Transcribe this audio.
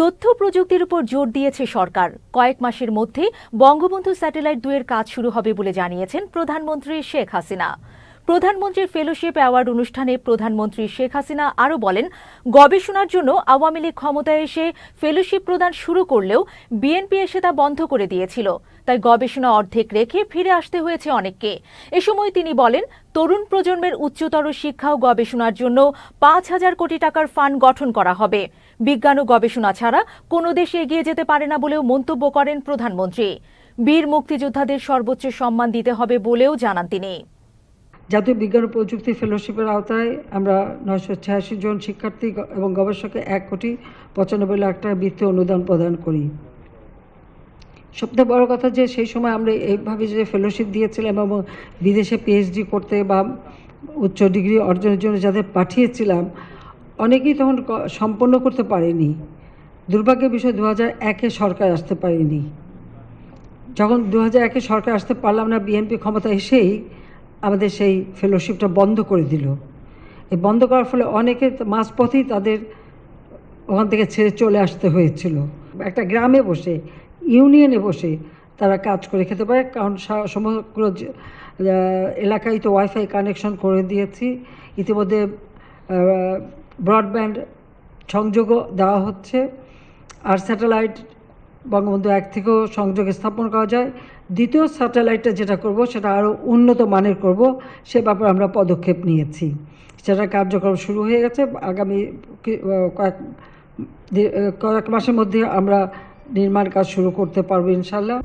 তথ্য প্রযুক্তির উপর জোর দিয়েছে সরকার। কয়েক মাসের মধ্যে বঙ্গবন্ধু স্যাটেলাইট দুয়ের কাজ শুরু হবে বলে জানিয়েছেন প্রধানমন্ত্রী শেখ হাসিনা। প্রধানমন্ত্রীর ফেলোশিপ অ্যাওয়ার্ড অনুষ্ঠানে প্রধানমন্ত্রী শেখ হাসিনা আরও বলেন, গবেষণার জন্য আওয়ামী লীগ ক্ষমতায় এসে ফেলোশিপ প্রদান শুরু করলেও বিএনপি এসে তা বন্ধ করে দিয়েছিল। তাই গবেষণা অর্ধেক রেখে ফিরে আসতে হয়েছে অনেককে। এ সময় তিনি বলেন, তরুণ প্রজন্মের উচ্চতর শিক্ষা ও গবেষণার জন্য পাঁচ হাজার কোটি টাকার ফান্ড গঠন করা হবে। বিজ্ঞান ও গবেষণা ছাড়া কোনো দেশ এগিয়ে যেতে পারে না বলেও মন্তব্য করেন প্রধানমন্ত্রী। বীর মুক্তিযোদ্ধাদের সর্বোচ্চ সম্মান দিতে হবে বলেও জানান তিনি। জাতীয় বিজ্ঞান ও প্রযুক্তি ফেলোশিপের আওতায় আমরা নয়শো ছিয়াশি জন শিক্ষার্থী এবং গবেষককে এক কোটি পঁচানব্বই লাখ টাকা বৃত্তীয় অনুদান প্রদান করি। সবথেকে বড় কথা যে সেই সময় আমরা এইভাবে যে ফেলোশিপ দিয়েছিলাম এবং বিদেশে পিএইচডি করতে বা উচ্চ ডিগ্রি অর্জনের জন্য যাদের পাঠিয়েছিলাম অনেকেই তখন সম্পন্ন করতে পারেনি। দুর্ভাগ্যের বিষয় দু হাজার একে সরকার আসতে পারেনি। যখন দু হাজার একে সরকার আসতে পারলাম না, বিএনপি ক্ষমতা এসেই আমাদের সেই ফেলোশিপটা বন্ধ করে দিল। এই বন্ধ করার ফলে অনেকে মাঝপথেই তাদের ওখান থেকে ছেড়ে চলে আসতে হয়েছিল। একটা গ্রামে বসে, ইউনিয়নে বসে তারা কাজ করে খেতে পারে, কারণ সমগ্র এলাকায় তো ওয়াইফাই কানেকশন করে দিয়েছি। ইতিমধ্যে ব্রডব্যান্ড সংযোগও দেওয়া হচ্ছে আর স্যাটেলাইট বঙ্গবন্ধু এক থেকেও সংযোগ স্থাপন করা যায়। দ্বিতীয় স্যাটেলাইটটা যেটা করব, সেটা আরও উন্নত মানের করব, সে ব্যাপারে আমরা পদক্ষেপ নিয়েছি। সেটা কার্যক্রম শুরু হয়ে গেছে। আগামী কয়েক কয়েক মাসের মধ্যে আমরা নির্মাণ কাজ শুরু করতে পারব ইনশাল্লাহ